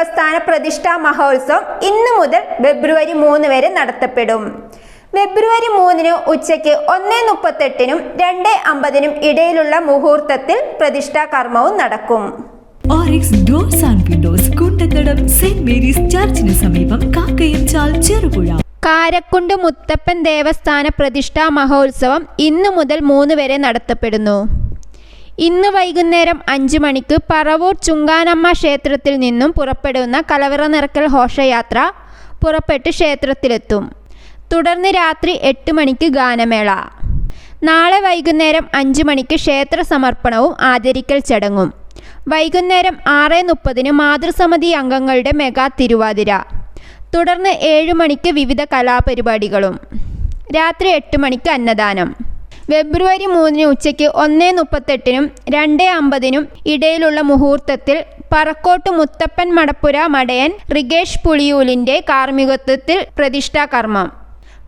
ദേവസ്ഥാന പ്രതിഷ്ഠാ മഹോത്സവം ഇന്നു മുതൽ ഫെബ്രുവരി മൂന്ന് വരെ നടത്തപ്പെടും. ഫെബ്രുവരി മൂന്നിന് ഉച്ചയ്ക്ക് ഒന്ന് മുപ്പത്തെട്ടിനും രണ്ട് അമ്പതിനും ഇടയിലുള്ള മുഹൂർത്തത്തിൽ പ്രതിഷ്ഠാ കർമ്മവും നടക്കും. Orix doors and windows Kundathadam saint Mary's ചർച്ചിന് സമീപം കാക്കയം ചാൽ ചെറുപുഴ. കാരക്കുണ്ട് മുത്തപ്പൻ ദേവസ്ഥാന പ്രതിഷ്ഠാ മഹോത്സവം ഇന്നു മുതൽ മൂന്ന് വരെ നടത്തപ്പെടുന്നു. ഇന്ന് വൈകുന്നേരം അഞ്ച് മണിക്ക് പറവൂർ ചുങ്കാനമ്മ ക്ഷേത്രത്തിൽ നിന്നും പുറപ്പെടുന്ന കലവറ നിറക്കൽ ഘോഷയാത്ര പുറപ്പെട്ട് ക്ഷേത്രത്തിലെത്തും. തുടർന്ന് രാത്രി എട്ട് മണിക്ക് ഗാനമേള. നാളെ വൈകുന്നേരം അഞ്ച് മണിക്ക് ക്ഷേത്ര സമർപ്പണവും ആചരിക്കൽ ചടങ്ങും. വൈകുന്നേരം ആറ് മുപ്പതിന് മാതൃസമിതി അംഗങ്ങളുടെ മെഗാ തിരുവാതിര. തുടർന്ന് ഏഴ് മണിക്ക് വിവിധ കലാപരിപാടികളും. രാത്രി എട്ട് മണിക്ക് അന്നദാനം. ഫെബ്രുവരി മൂന്നിന് ഉച്ചയ്ക്ക് ഒന്ന് മുപ്പത്തെട്ടിനും രണ്ട് അമ്പതിനും ഇടയിലുള്ള മുഹൂർത്തത്തിൽ പറക്കോട്ട് മുത്തപ്പൻ മടപ്പുര മടയൻ റിഗേഷ് പുളിയൂലിന്റെ കാർമ്മികത്വത്തിൽ പ്രതിഷ്ഠാകർമ്മം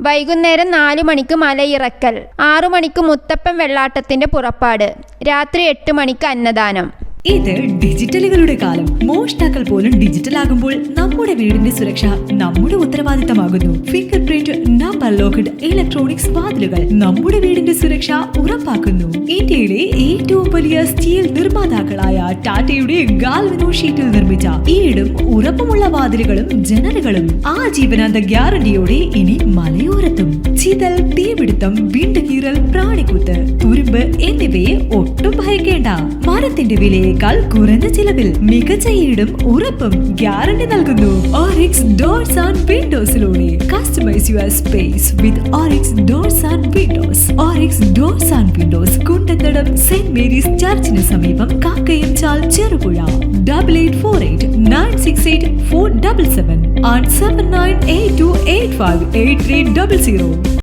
വൈകുന്നേരം നാലു മണിക്ക് മലയിറക്കൽ ആറു മണിക്ക് മുത്തപ്പൻ വെള്ളാട്ടത്തിന്റെ പുറപ്പാട് രാത്രി എട്ട് മണിക്ക് അന്നദാനം. ഇത് ഡിജിറ്റലുകളുടെ കാലം. മോഷ്ടാക്കൾ പോലും ഡിജിറ്റൽ ആകുമ്പോൾ നമ്മുടെ വീടിന്റെ സുരക്ഷ നമ്മുടെ ഉത്തരവാദിത്തമാകുന്നു. Finger print number locked electronics വാതിലുകൾ നമ്മുടെ വീടിന്റെ സുരക്ഷ ഉറപ്പാക്കുന്നു. ഇന്ത്യയിലെ ഏറ്റവും വലിയ സ്റ്റീൽ നിർമ്മാതാക്കളായ ടാറ്റയുടെ ഗാൽവിനോ ഷീറ്റിൽ നിർമ്മിച്ച ഈടും ഉറപ്പുമുള്ള വാതിലുകളും ജനലുകളും ആ ജീവനാന്ത ഗ്യാരണ്ടിയോടെ ഇനി മലയോരത്തും. ചിതൽ തീപിടുത്തം വീണ്ടുകീറൽ പ്രാണിക്കുത്ത് തുരുമ്പ് എന്നിവയെ ഒട്ടും ഭയക്കേണ്ട. മരത്തിന്റെ വിലയേക്കാൾ കുറഞ്ഞ ചിലവിൽ മികച്ച ഈടും ഉറപ്പും ഗ്യാരണ്ടി നൽകുന്നു. Oryx doors and വിൻഡോസിലൂടെ customise your space with Oryx doors and windows Oryx doors and windows Kundathadam saint Mary's ചർച്ചിന് സമീപം Kakkayamchal Cherupuzha. Double eight four eight nine six eight four double seven and seven nine eight two eight five eight three double zero